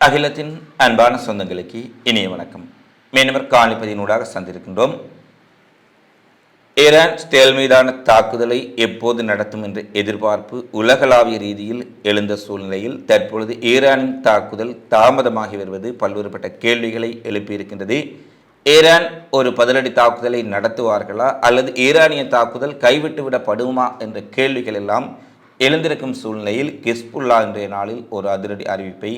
அகிலத்தின் அன்பான சொந்தங்களுக்கு இனிய வணக்கம். மீனவர் காணிப்பதினூடாக சந்திருக்கின்றோம். ஈரான் ஸ்டேல் மீதான தாக்குதலை எப்போது நடத்தும் என்ற எதிர்பார்ப்பு உலகளாவிய ரீதியில் எழுந்த சூழ்நிலையில் தற்பொழுது ஈரானின் தாக்குதல் தாமதமாகி வருவது பல்வேறுபட்ட கேள்விகளை எழுப்பியிருக்கின்றது. ஈரான் ஒரு பதிலடி தாக்குதலை நடத்துவார்களா அல்லது ஈரானிய தாக்குதல் கைவிட்டுவிடப்படுமா என்ற கேள்விகள் எல்லாம் எழுந்திருக்கும் சூழ்நிலையில் கிஸ்புல்லா இன்றைய நாளில் ஒரு அதிரடி அறிவிப்பை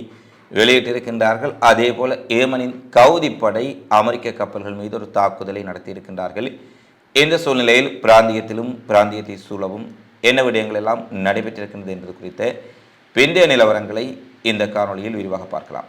வெளியிட்டிருக்கின்றார்கள். அதே போல ஏமனின் கவுதி படை அமெரிக்க கப்பல்கள் மீது ஒரு தாக்குதலை நடத்தியிருக்கின்றார்கள். இந்த சூழ்நிலையில் பிராந்தியத்திலும் பிராந்தியத்தை சூழவும் என்ன விடயங்கள் எல்லாம் நடைபெற்றிருக்கின்றது என்பது குறித்த பிந்தைய நிலவரங்களை இந்த காணொளியில் விரிவாக பார்க்கலாம்.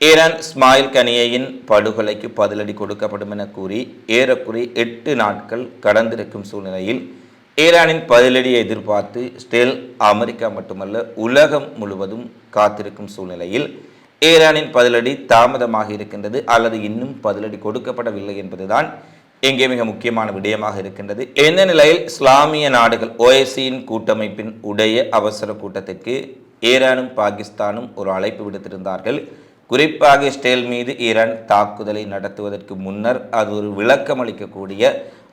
ஈரான் ஸ்மாயில் கனியையின் படுகொலைக்கு பதிலடி கொடுக்கப்படும் என கூறி ஏறக்குறை எட்டு நாட்கள் கடந்திருக்கும் சூழ்நிலையில் ஈரானின் பதிலடியை எதிர்பார்த்து ஸ்டெல் அமெரிக்கா மட்டுமல்ல உலகம் முழுவதும் காத்திருக்கும் சூழ்நிலையில் ஈரானின் பதிலடி தாமதமாக இருக்கின்றது அல்லது இன்னும் பதிலடி கொடுக்கப்படவில்லை என்பதுதான் இங்கே மிக முக்கியமான விடயமாக இருக்கின்றது. எந்த நிலையில் இஸ்லாமிய நாடுகள் ஓஎஸ்சியின் கூட்டமைப்பின் உடைய அவசர கூட்டத்திற்கு ஈரானும் பாகிஸ்தானும் ஒரு அழைப்பு விடுத்திருந்தார்கள்? குறிப்பாக இஸ்ரேல் மீது ஈரான் தாக்குதலை நடத்துவதற்கு முன்னர் அது ஒரு விளக்கம் அளிக்கக்கூடிய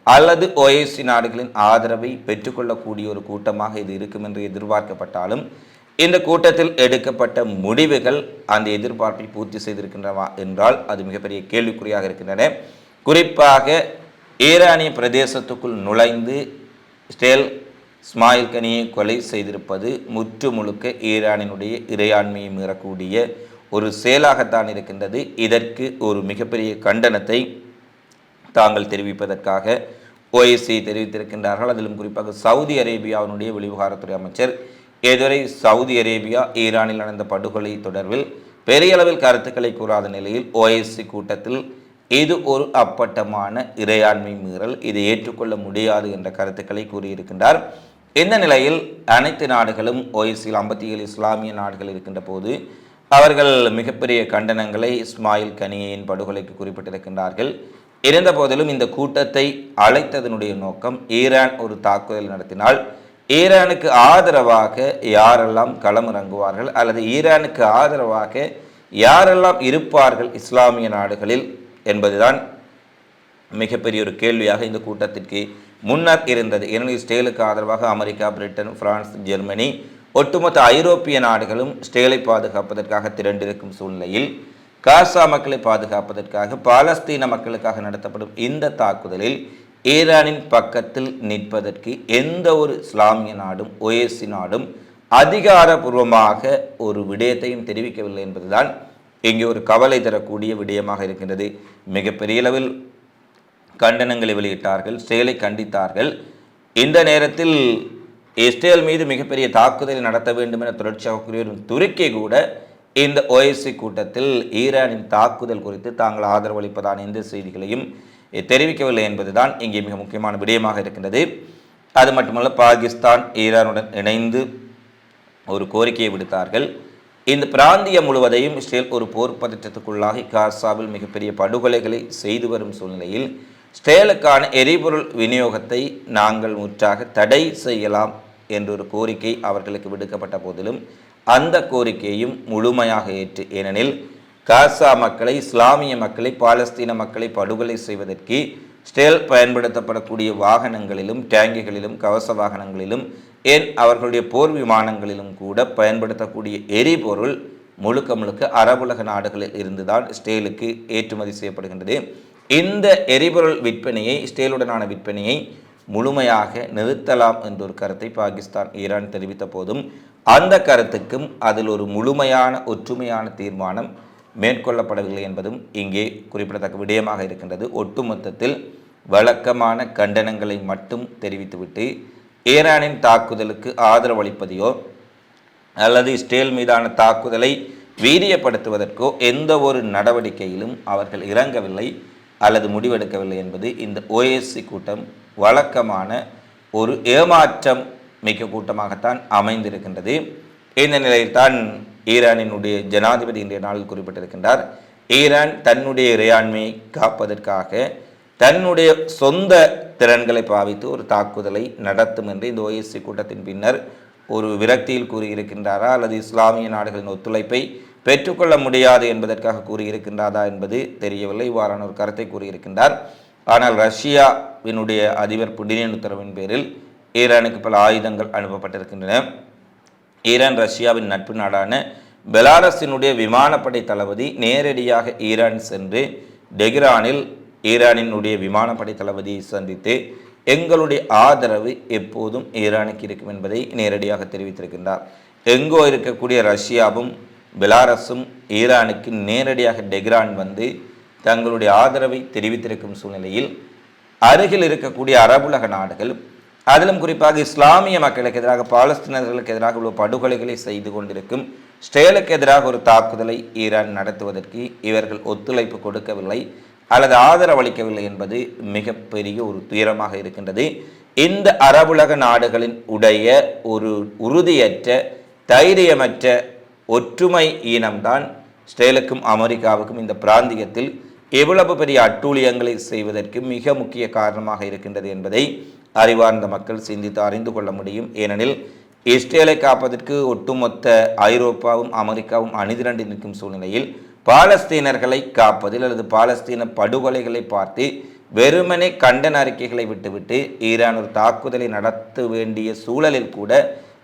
அல்லது ஓஎஸ்சி நாடுகளின் ஆதரவை பெற்றுக்கொள்ளக்கூடிய ஒரு கூட்டமாக இது இருக்கும் என்று எதிர்பார்க்கப்பட்டாலும் இந்த கூட்டத்தில் எடுக்கப்பட்ட முடிவுகள் அந்த எதிர்பார்ப்பை பூர்த்தி செய்திருக்கின்றன என்றால் அது மிகப்பெரிய கேள்விக்குறியாக இருக்கின்றன. குறிப்பாக ஈரானிய பிரதேசத்துக்குள் நுழைந்து ஸ்டேல் ஸ்மாயில் கனியை கொலை செய்திருப்பது முற்று முழுக்க ஈரானினுடைய இறையாண்மையை மீறக்கூடிய ஒரு செயலாகத்தான் இருக்கின்றது. இதற்கு ஒரு மிகப்பெரிய கண்டனத்தை தாங்கள் தெரிவிப்பதற்காக ஓஎஸ்சி தெரிவித்திருக்கின்றார்கள். அதிலும் குறிப்பாக சவுதி அரேபியாவினுடைய வெளிவிவகாரத்துறை அமைச்சர் இதுவரை சவுதி அரேபியா ஈரானில் நடந்த படுகொலை தொடர்பில் பெரிய அளவில் கருத்துக்களை கூறாத நிலையில் ஓஎஸ்சி கூட்டத்தில் இது ஒரு அப்பட்டமான இறையாண்மை மீறல். இதை ஏற்றுக்கொள்ள முடியாது என்ற கருத்துக்களை கூறியிருக்கின்றார். இந்த நிலையில் அனைத்து நாடுகளும் ஓஎஸ்சியில் ஐம்பத்தி ஏழு இஸ்லாமிய நாடுகள் இருக்கின்ற போது அவர்கள் மிகப்பெரிய கண்டனங்களை இஸ்மாயில் கனியின் படுகொலைக்கு குறிப்பிட்டிருக்கின்றார்கள். இருந்த போதிலும் இந்த கூட்டத்தை அழைத்ததனுடைய நோக்கம் ஈரான் ஒரு தாக்குதல் நடத்தினால் ஈரானுக்கு ஆதரவாக யாரெல்லாம் களமிறங்குவார்கள் அல்லது ஈரானுக்கு ஆதரவாக யாரெல்லாம் இருப்பார்கள் இஸ்லாமிய நாடுகளில் என்பதுதான் மிகப்பெரிய ஒரு கேள்வியாக இந்த கூட்டத்திற்கு முன்னர் இருந்தது. ஏனெனில் இஸ்ரேலுக்கு ஆதரவாக அமெரிக்கா பிரிட்டன் பிரான்ஸ் ஜெர்மனி ஒட்டுமொத்த ஐரோப்பிய நாடுகளும் ஸ்டேலை பாதுகாப்பதற்காக திரண்டிருக்கும் சூழ்நிலையில் காசா மக்களை பாதுகாப்பதற்காக பாலஸ்தீன மக்களுக்காக நடத்தப்படும் இந்த தாக்குதலில் ஈரானின் பக்கத்தில் நிற்பதற்கு எந்த ஒரு இஸ்லாமிய நாடும் ஒயேசி நாடும் அதிகாரபூர்வமாக ஒரு விடயத்தையும் தெரிவிக்கவில்லை என்பதுதான் இங்கே ஒரு கவலை தரக்கூடிய விடயமாக இருக்கின்றது. மிகப்பெரிய அளவில் கண்டனங்களை வெளியிட்டார்கள் செயலை கண்டித்தார்கள். இந்த நேரத்தில் இஸ்ரேல் மீது மிகப்பெரிய தாக்குதலை நடத்த வேண்டும் என தொடர்ச்சியாக கூறியோரும் துருக்கி கூட இந்த ஓஎஸ்சி கூட்டத்தில் ஈரானின் தாக்குதல் குறித்து தாங்கள் ஆதரவளிப்பதான எந்த செய்திகளையும் தெரிவிக்கவில்லை என்பதுதான் இங்கே மிக முக்கியமான விடயமாக இருக்கின்றது. அது மட்டுமல்ல பாகிஸ்தான் ஈரானுடன் இணைந்து ஒரு கோரிக்கையை விடுத்தார்கள். இந்த பிராந்தியம் முழுவதையும் இஸ்ரேல் ஒரு போர் பதற்றத்துக்குள்ளாகி காசாவில் மிகப்பெரிய படுகொலைகளை செய்து வரும் சூழ்நிலையில் ஸ்டேலுக்கான எரிபொருள் விநியோகத்தை நாங்கள் முற்றாக தடை செய்யலாம் என்றொரு கோரிக்கை அவர்களுக்கு விடுக்கப்பட்ட போதிலும் அந்த கோரிக்கையும் முழுமையாக ஏற்று ஏனெனில் காசா மக்களை இஸ்லாமிய மக்களை பாலஸ்தீன மக்களை படுகொலை செய்வதற்கு ஸ்டேல் பயன்படுத்தப்படக்கூடிய வாகனங்களிலும் டேங்கிகளிலும் கவச வாகனங்களிலும் ஏன் அவர்களுடைய போர் விமானங்களிலும் கூட பயன்படுத்தக்கூடிய எரிபொருள் முழுக்க முழுக்க அரபுலக நாடுகளில் இருந்துதான் ஸ்டேலுக்கு ஏற்றுமதி செய்யப்படுகின்றது. இந்த எரிபொருள் விற்பனையை ஸ்டேலுடனான விற்பனையை முழுமையாக நிறுத்தலாம் என்ற ஒரு கருத்தை பாகிஸ்தான் ஈரான் தெரிவித்த போதும் அந்த கருத்துக்கும் அதில் ஒரு முழுமையான ஒற்றுமையான தீர்மானம் மேற்கொள்ளப்படவில்லை என்பதும் இங்கே குறிப்பிடத்தக்க விடயமாக இருக்கின்றது. ஒட்டுமொத்தத்தில் வழக்கமான கண்டனங்களை மட்டும் தெரிவித்துவிட்டு ஈரானின் தாக்குதலுக்கு ஆதரவளிப்பதையோ அல்லது இஸ்ரேல் மீதான தாக்குதலை வீரியப்படுத்துவதற்கோ எந்த ஒரு நடவடிக்கையிலும் அவர்கள் இறங்கவில்லை அல்லது முடிவெடுக்கவில்லை என்பது இந்த ஓஎஸ்சி கூட்டம் வழக்கமான ஒரு ஏமாற்றம் மிக்க கூட்டமாகத்தான் அமைந்திருக்கின்றது. இந்த நிலையில்தான் ஈரானினுடைய ஜனாதிபதி இன்றைய நாளில் குறிப்பிட்டிருக்கின்றார். ஈரான் தன்னுடைய இறையாண்மையை காப்பதற்காக தன்னுடைய சொந்த திறன்களை பாவித்து ஒரு தாக்குதலை நடத்தும் என்று இந்த ஓஎஸ்சி கூட்டத்தின் பின்னர் ஒரு விரக்தியில் கூறியிருக்கின்றாரா? அல்லது இஸ்லாமிய நாடுகளின் ஒத்துழைப்பை பெற்றுக்கொள்ள முடியாது என்பதற்காக கூறியிருக்கின்றாரா என்பது தெரியவில்லை. இவ்வாறான ஒரு கருத்தை கூறியிருக்கின்றார். ஆனால் ரஷ்யா ரஷ்யாவினுடைய அதிபர் புடினின் உத்தரவின் பேரில் ஈரானுக்கு பல ஆயுதங்கள் அனுப்பப்பட்டிருக்கின்றன. ஈரான் ரஷ்யாவின் நட்பு நாடான பெலாரஸினுடைய விமானப்படை தளபதி நேரடியாக ஈரான் சென்று டெஹ்ரானில் ஈரானினுடைய விமானப்படை தளபதியை சந்தித்து எங்களுடைய ஆதரவு எப்போதும் ஈரானுக்கு இருக்கும் என்பதை நேரடியாக தெரிவித்திருக்கின்றார். எங்கோ இருக்கக்கூடிய ரஷ்யாவும் பெலாரஸும் ஈரானுக்கு நேரடியாக டெஹ்ரான் வந்து தங்களுடைய ஆதரவை தெரிவித்திருக்கும் சூழ்நிலையில் அருகில் இருக்கக்கூடிய அரபுலக நாடுகள் அதிலும் குறிப்பாக இஸ்லாமிய மக்களுக்கு எதிராக பாலஸ்தீனர்களுக்கு எதிராக உள்ள படுகொலைகளை செய்து கொண்டிருக்கும் ஸ்டேலுக்கு எதிராக ஒரு தாக்குதலை ஈரான் நடத்துவதற்கு இவர்கள் ஒத்துழைப்பு கொடுக்கவில்லை அல்லது ஆதரவளிக்கவில்லை என்பது மிகப்பெரிய ஒரு துயரமாக இருக்கின்றது. இந்த அரபுலக நாடுகளின் உடைய ஒரு உறுதியற்ற தைரியமற்ற ஒற்றுமை ஈனம்தான் ஸ்டேலுக்கும் அமெரிக்காவுக்கும் இந்த பிராந்தியத்தில் எவ்வளவு பெரிய அட்டூழியங்களை செய்வதற்கு மிக முக்கிய காரணமாக இருக்கின்றது என்பதை அறிவார்ந்த மக்கள் சிந்தித்து அறிந்து கொள்ள முடியும். ஏனெனில் இஸ்ரேலை காப்பதற்கு ஒட்டுமொத்த ஐரோப்பாவும் அமெரிக்காவும் அணிதிரண்டு நிற்கும் சூழ்நிலையில் பாலஸ்தீனர்களை காப்பதில் அல்லது பாலஸ்தீன படுகொலைகளை பார்த்து வெறுமனே கண்டன அறிக்கைகளை விட்டுவிட்டு ஈரான் ஒரு தாக்குதலை நடத்த வேண்டிய சூழலில் கூட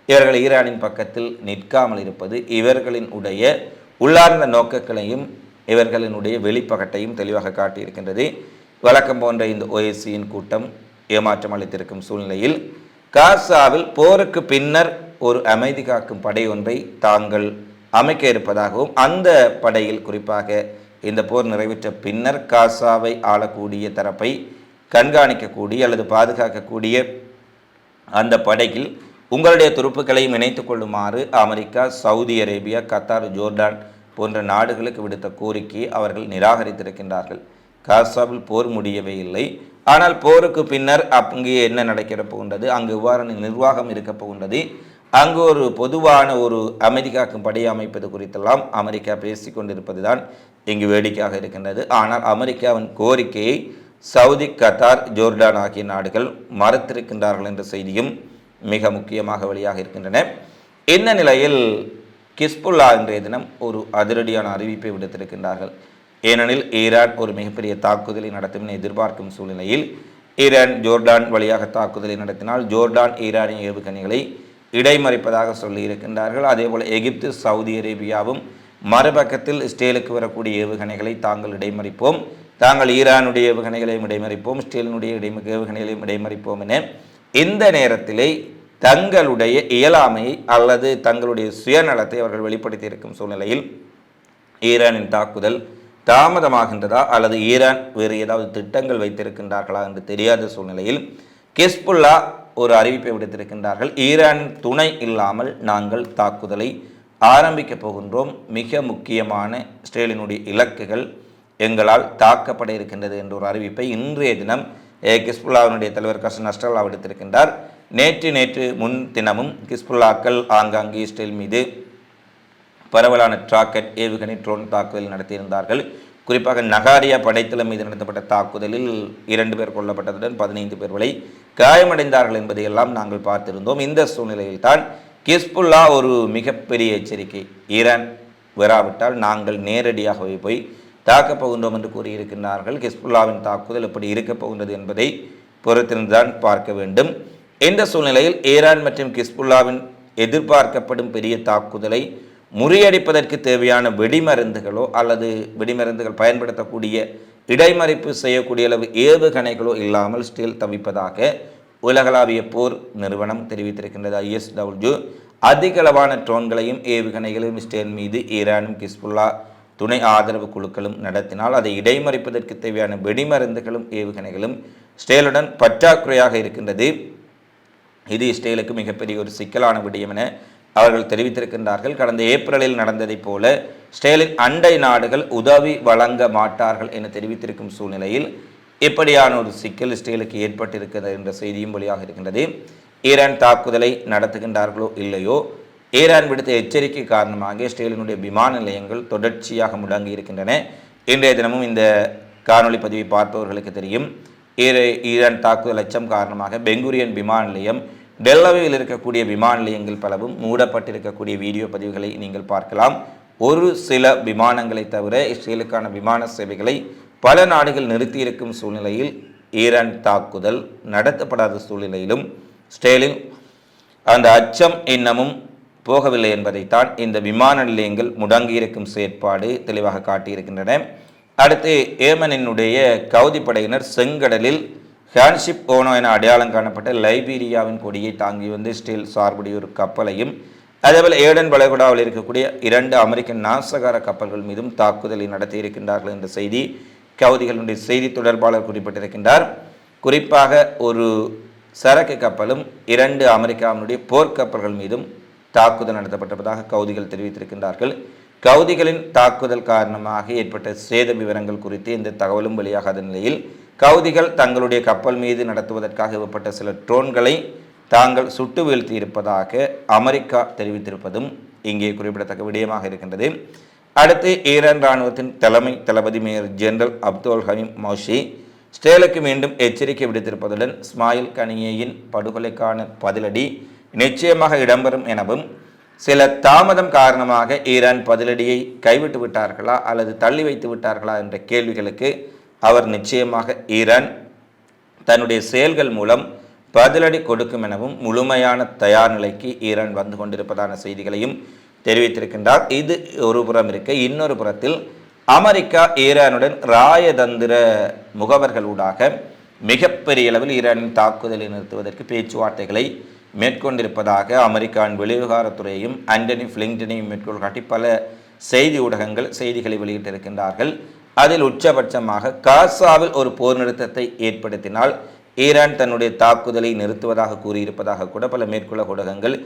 இவர்கள் ஈரானின் பக்கத்தில் நிற்காமல் இருப்பது இவர்களின் உடைய உள்ளார்ந்த நோக்கங்களையும் இவர்களினுடைய வெளிப்பகட்டையும் தெளிவாக காட்டியிருக்கின்றது. வழக்கம் போன்ற இந்த ஓஎஸ்சியின் கூட்டம் ஏமாற்றம் அளித்திருக்கும் சூழ்நிலையில் காசாவில் போருக்கு பின்னர் ஒரு அமைதி காக்கும் படை ஒன்றை தாங்கள் அமைக்க இருப்பதாகவும் அந்த படையில் குறிப்பாக இந்த போர் நிறைவேற்ற பின்னர் காசாவை ஆளக்கூடிய தரப்பை கண்காணிக்கக்கூடிய அல்லது பாதுகாக்கக்கூடிய அந்த படையில் உங்களுடைய துருப்புக்களையும் இணைத்துக் கொள்ளுமாறு America Saudi Arabia Qatar Jordan போன்ற நாடுகளுக்கு விடுத்த கோரிக்கையை அவர்கள் நிராகரித்திருக்கின்றார்கள். காசாவில் போர் முடியவே இல்லை. ஆனால் போருக்கு பின்னர் அங்கே என்ன நடக்கிற போகின்றது? அங்கு இவ்வாறான நிர்வாகம் இருக்க போகின்றது? அங்கு ஒரு பொதுவான ஒரு அமெரிக்காவுக்கும் படை அமைப்பது குறித்தெல்லாம் அமெரிக்கா பேசி கொண்டிருப்பது தான் இங்கு வேடிக்கையாக இருக்கின்றது. ஆனால் அமெரிக்காவின் கோரிக்கையை சவுதி கத்தார் ஜோர்டான் ஆகிய நாடுகள் மறுத்திருக்கின்றார்கள் என்ற செய்தியும் மிக முக்கியமாக வெளியாக இருக்கின்றன இந்த நிலையில் கிஸ்புல்லா இன்றைய தினம் ஒரு அதிரடியான அறிவிப்பை விடுத்திருக்கின்றார்கள். ஏனெனில் ஈரான் ஒரு மிகப்பெரிய தாக்குதலை நடத்தும் என எதிர்பார்க்கும் சூழ்நிலையில் ஈரான் ஜோர்டான் வழியாக தாக்குதலை நடத்தினால் ஜோர்டான் ஈரானின் ஏவுகணைகளை இடைமறிப்பதாக சொல்லியிருக்கின்றார்கள் அதேபோல் எகிப்து சவுதி அரேபியாவும் மறுபக்கத்தில் ஸ்டேலுக்கு வரக்கூடிய ஏவுகணைகளை தாங்கள் இடைமறிப்போம். தாங்கள் ஈரானுடைய ஏவுகணைகளையும் இடைமறிப்போம் ஸ்டீலினுடைய இடை ஏவுகணைகளையும் இடைமறிப்போம் என இந்த நேரத்திலே தங்களுடைய இயலாமை அல்லது தங்களுடைய சுயநலத்தை அவர்கள் வெளிப்படுத்தி இருக்கும் சூழ்நிலையில் ஈரானின் தாக்குதல் தாமதமாகின்றதா அல்லது ஈரான் வேறு ஏதாவது திட்டங்கள் வைத்திருக்கின்றார்களா என்று தெரியாத சூழ்நிலையில் கிஸ்புல்லா ஒரு அறிவிப்பை விடுத்திருக்கின்றார்கள். ஈரான் துணை இல்லாமல் நாங்கள் தாக்குதலை ஆரம்பிக்கப் போகின்றோம். மிக முக்கியமான இஸ்ரேலினுடைய இலக்குகள் எங்களால் தாக்கப்பட இருக்கின்றது என்ற ஒரு அறிவிப்பை இன்றைய தினம் கிஸ்புல்லாவினுடைய தலைவர் கசன் அஸ்டல்லா விடுத்திருக்கின்றார். நேற்று நேற்று முன் தினமும் கிஸ்புல்லாக்கள் ஆங்காங்கே இஸ்ரேல் மீது பரவலான டிராக்கெட் ஏவுகணை ட்ரோன் தாக்குதல் நடத்தியிருந்தார்கள். குறிப்பாக நகாரியா படைத்தளம் மீது நடத்தப்பட்ட தாக்குதலில் இரண்டு பேர் கொல்லப்பட்டதுடன் பதினைந்து பேர் வரை காயமடைந்தார்கள் என்பதையெல்லாம் நாங்கள் பார்த்திருந்தோம். இந்த சூழ்நிலையில்தான் கிஸ்புல்லா ஒரு மிகப்பெரிய எச்சரிக்கை. ஈரான் வராவிட்டால் நாங்கள் நேரடியாகவே போய் தாக்கப் போகின்றோம் என்று கூறியிருக்கின்றார்கள். கிஸ்புல்லாவின் தாக்குதல் எப்படி இருக்கப் போகின்றது என்பதை பொறுத்திருந்துதான் பார்க்க வேண்டும். இந்த சூழ்நிலையில் ஈரான் மற்றும் கிஸ்புல்லாவின் எதிர்பார்க்கப்படும் பெரிய தாக்குதலை முறியடிப்பதற்கு தேவையான வெடிமருந்துகளோ அல்லது வெடிமருந்துகள் பயன்படுத்தக்கூடிய இடைமறிப்பு செய்யக்கூடிய அளவு ஏவுகணைகளோ இல்லாமல் ஸ்டீல் தவிப்பதாக உலகளாவிய போர் நிறுவனம் தெரிவித்திருக்கின்றது ஐஎஸ்டபிள்யூ அதிகளவான ட்ரோன்களையும் ஏவுகணைகளையும் ஸ்டேல் மீது ஈரானும் கிஸ்புல்லா துணை ஆதரவு குழுக்களும் நடத்தினால் அதை இடைமறிப்பதற்கு தேவையான வெடிமருந்துகளும் ஏவுகணைகளும் ஸ்டேலுடன் பற்றாக்குறையாக இருக்கின்றது. இது இஸ்ரேலுக்கு மிகப்பெரிய ஒரு சிக்கலான விடயம் என அவர்கள் தெரிவித்திருக்கின்றார்கள். கடந்த ஏப்ரலில் நடந்ததைப் போல இஸ்ரேலின் அண்டை நாடுகள் உதவி வழங்க மாட்டார்கள் என தெரிவித்திருக்கும் சூழ்நிலையில் இப்படியான ஒரு சிக்கல் இஸ்ரேலுக்கு ஏற்பட்டிருக்கிறது என்ற செய்தியும் வெளியாக இருக்கின்றது. ஈரான் தாக்குதலை நடத்துகின்றார்களோ இல்லையோ ஈரான் விடுத்த எச்சரிக்கை காரணமாக இஸ்ரேலினுடைய விமான நிலையங்கள் தொடர்ச்சியாக முடங்கி இருக்கின்றன இன்றைய தினமும் இந்த காணொளி பதிவை பார்ப்பவர்களுக்கு தெரியும். ஈரான் தாக்குதல் அச்சம் காரணமாக பெங்குரியன் விமான நிலையம் டெல்லவையில் இருக்கக்கூடிய விமான நிலையங்கள் பலவும் மூடப்பட்டிருக்கக்கூடிய வீடியோ பதிவுகளை நீங்கள் பார்க்கலாம். ஒரு சில விமானங்களை தவிர இஸ்ரேலுக்கான விமான சேவைகளை பல நாடுகள் நிறுத்தியிருக்கும் சூழ்நிலையில் ஈரான் தாக்குதல் நடத்தப்படாத சூழ்நிலையிலும் ஸ்டேலின் அந்த அச்சம் இன்னமும் போகவில்லை என்பதைத்தான் இந்த விமான நிலையங்கள் முடங்கியிருக்கும் செயற்பாடு தெளிவாக காட்டியிருக்கின்றன. அடுத்து ஏமனினுடைய கவுதி படையினர் செங்கடலில் ஹேண்ட்ஷிப் ஓனோ என அடையாளம் காணப்பட்ட லைபீரியாவின் கொடியை தாங்கி வந்து ஸ்டீல் சார்புடைய ஒரு கப்பலையும் அதேபோல் ஏடன் வளைகுடாவில் இருக்கக்கூடிய இரண்டு அமெரிக்க நாசகார கப்பல்கள் மீதும் தாக்குதலை நடத்தி இருக்கின்றார்கள் என்ற செய்தி கவுதிகளுடைய செய்தி தொடர்பாளர் குறிப்பிட்டிருக்கின்றார். குறிப்பாக ஒரு சரக்கு கப்பலும் இரண்டு அமெரிக்காவினுடைய போர்க்கப்பல்கள் மீதும் தாக்குதல் நடத்தப்பட்டிருப்பதாக கவுதிகள் தெரிவித்திருக்கின்றார்கள். கவுதிகளின் தாக்குதல் காரணமாக ஏற்பட்ட சேத விவரங்கள் குறித்து இந்த தகவலும் வெளியாகாத நிலையில் கவுதிகள் தங்களுடைய கப்பல் மீது நடத்துவதற்காக ஏவப்பட்ட சில ட்ரோன்களை தாங்கள் சுட்டு வீழ்த்தி இருப்பதாக அமெரிக்கா தெரிவித்திருப்பதும் இங்கே குறிப்பிடத்தக்க விடயமாக இருக்கின்றது. அடுத்து ஈரான் இராணுவத்தின் தலைமை தளபதி major general Abdul Rahim Mousavi ஸ்டேலுக்கு மீண்டும் எச்சரிக்கை விடுத்திருப்பதுடன் ஸ்மாயில் கனியேயின் படுகொலைக்கான பதிலடி நிச்சயமாக இடம்பெறும் எனவும் சில தாமதம் காரணமாக ஈரான் பதிலடியை கைவிட்டு விட்டார்களா அல்லது தள்ளி வைத்து விட்டார்களா என்ற கேள்விகளுக்கு அவர் நிச்சயமாக ஈரான் தன்னுடைய செயல்கள் மூலம் பதிலடி கொடுக்கும் எனவும் முழுமையான தயார் நிலைக்கு ஈரான் வந்து கொண்டிருப்பதான செய்திகளையும் தெரிவித்திருக்கின்றார். இது ஒரு புறம் இருக்க. இன்னொரு புறத்தில் அமெரிக்கா ஈரானுடன் ராயதந்திர முகவர்களூடாக மிகப்பெரிய அளவில் ஈரானின் தாக்குதலை நிறுத்துவதற்கு பேச்சுவார்த்தைகளை மேற்கொண்டிருப்பதாக அமெரிக்காவின் வெளிவிவகாரத்துறையும் ஆண்டனி பிளிங்டனையும் மேற்கோள் காட்டி பல செய்தி ஊடகங்கள் செய்திகளை வெளியிட்டிருக்கின்றார்கள். அதில் உச்சபட்சமாக காசாவில் ஒரு போர் நிறுத்தத்தை ஏற்படுத்தினால் ஈரான் தன்னுடைய தாக்குதலை நிறுத்துவதாக கூறியிருப்பதாக கூட பல மேற்குள்ள ஊடகங்கள்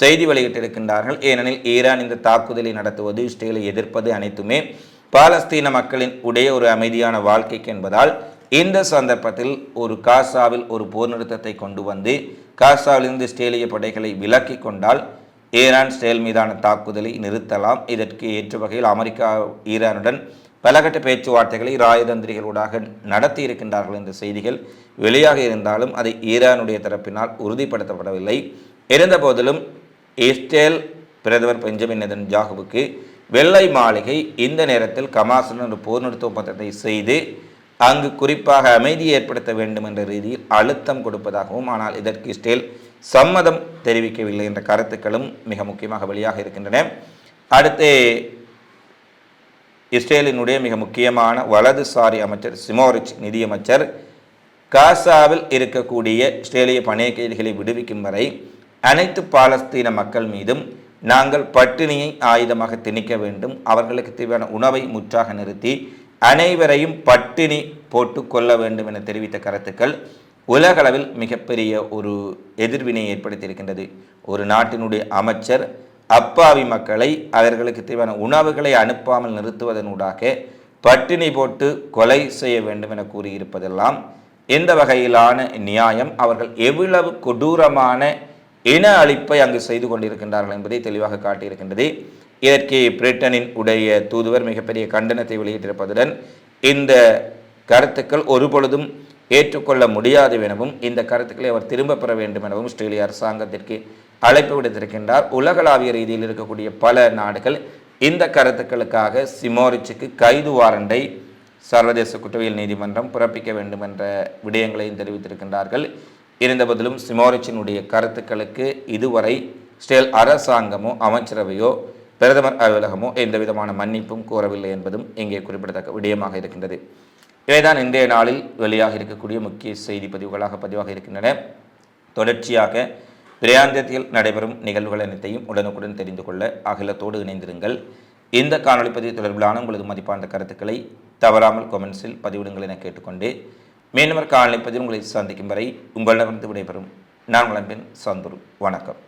செய்தி வெளியிட்டிருக்கின்றார்கள். ஏனெனில் ஈரான் இந்த தாக்குதலை நடத்துவது இஸ்ரேலை எதிர்ப்பது அனைத்துமே பாலஸ்தீன மக்களின் உடைய ஒரு அமைதியான வாழ்க்கைக்கு என்பதால் இந்த சந்தர்ப்பத்தில் ஒரு காசாவில் ஒரு போர் நிறுத்தத்தை கொண்டு வந்து காசாவிலிருந்து இஸ்ரேலிய படைகளை விலக்கி கொண்டால் ஈரான் செயல் மீதான தாக்குதலை நிறுத்தலாம். இதற்கு ஏற்ற வகையில் அமெரிக்கா ஈரானுடன் பலகட்ட பேச்சுவார்த்தைகளை ராயதந்திரிகளூடாக நடத்தி இருக்கின்றார்கள் என்ற செய்திகள் வெளியாக இருந்தாலும் அதை ஈரானுடைய தரப்பினால் உறுதிப்படுத்தப்படவில்லை. இருந்தபோதிலும் இஸ்ரேல் பிரதமர் பெஞ்சமின் நெதன்ஜாகுவுக்கு வெள்ளை மாளிகை இந்த நேரத்தில் கமாசுடன் ஒரு போர் நிறுத்த ஒப்பந்தத்தை செய்து அங்கு குறிப்பாக அமைதியை ஏற்படுத்த வேண்டும் என்ற ரீதியில் அழுத்தம் கொடுப்பதாகவும் ஆனால் இதற்கு இஸ்ரேல் சம்மதம் தெரிவிக்கவில்லை என்ற கருத்துக்களும் மிக முக்கியமாக வெளியாக இருக்கின்றன. அடுத்து இஸ்ரேலினுடைய மிக முக்கியமான வலதுசாரி அமைச்சர் சிமோரிச் நிதியமைச்சர் காசாவில் இருக்கக்கூடிய இஸ்ரேலிய பணைய கைதிகளை விடுவிக்கும் வரை அனைத்து பாலஸ்தீன மக்கள் மீதும் நாங்கள் பட்டினியை ஆயுதமாக திணிக்க வேண்டும். அவர்களுக்கு தேவையான உணவை முற்றாக நிறுத்தி அனைவரையும் பட்டினி போட்டு கொள்ள வேண்டும் என தெரிவித்த கருத்துக்கள் உலகளவில் மிகப்பெரிய ஒரு எதிர்வினை ஏற்படுத்தியிருக்கின்றது. ஒரு நாட்டினுடைய அமைச்சர் அப்பாவி மக்களை அவர்களுக்கு தேவையான உணவுகளை அனுப்பாமல் நிறுத்துவதனூடாக பட்டினி போட்டு கொலை செய்ய வேண்டும் என கூறியிருப்பதெல்லாம் எந்த வகையிலான நியாயம்? அவர்கள் எவ்வளவு கொடூரமான இன அழிப்பை அங்கு செய்து கொண்டிருக்கின்றார்கள் என்பதை தெளிவாக காட்டியிருக்கின்றது. இதற்கு பிரிட்டனின் உடைய தூதுவர் மிகப்பெரிய கண்டனத்தை வெளியிட்டிருப்பதுடன் இந்த கருத்துக்கள் ஒருபொழுதும் ஏற்றுக்கொள்ள முடியாது எனவும் இந்த கருத்துக்களை அவர் திரும்ப பெற வேண்டும் எனவும் ஆஸ்திரேலிய அரசாங்கத்திற்கு அழைப்பு விடுத்திருக்கின்றார். உலகளாவிய ரீதியில் இருக்கக்கூடிய பல நாடுகள் இந்த கருத்துக்களுக்காக சிமோரிச்சுக்கு கைது வாரண்டை சர்வதேச குற்றவியல் நீதிமன்றம் பிறப்பிக்க வேண்டும் என்ற விடயங்களையும் தெரிவித்திருக்கின்றார்கள். இருந்தபோதிலும் சிமோரிச்சினுடைய கருத்துக்களுக்கு இதுவரை ஸ்டேல் அரசாங்கமோ அமைச்சரவையோ பிரதமர் அலுவலகமோ எந்த விதமான மன்னிப்பும் கோரவில்லை என்பதும் இங்கே குறிப்பிடத்தக்க விடயமாக இருக்கின்றது. இவைதான் இன்றைய நாளில் வெளியாக இருக்கக்கூடிய முக்கிய செய்தி பதிவுகளாக பதிவாக இருக்கின்றன. தொடர்ச்சியாக பிரியாந்தியத்தில் நடைபெறும் நிகழ்வுகள் அனைத்தையும் உடனுக்குடன் தெரிந்து கொள்ள அகிலத்தோடு இணைந்திருங்கள். இந்த காணொலி பதிவு தொடர்பிலான உங்களது மதிப்பான கருத்துக்களை தவறாமல் கொமெண்ட்ஸில் பதிவிடுங்கள் என கேட்டுக்கொண்டு மீண்டும் காணொலி பதிவு உங்களை சந்திக்கும் வரை உங்களிடமிருந்து விடைபெறும். நான் வளம்பின் சந்துரு. வணக்கம்.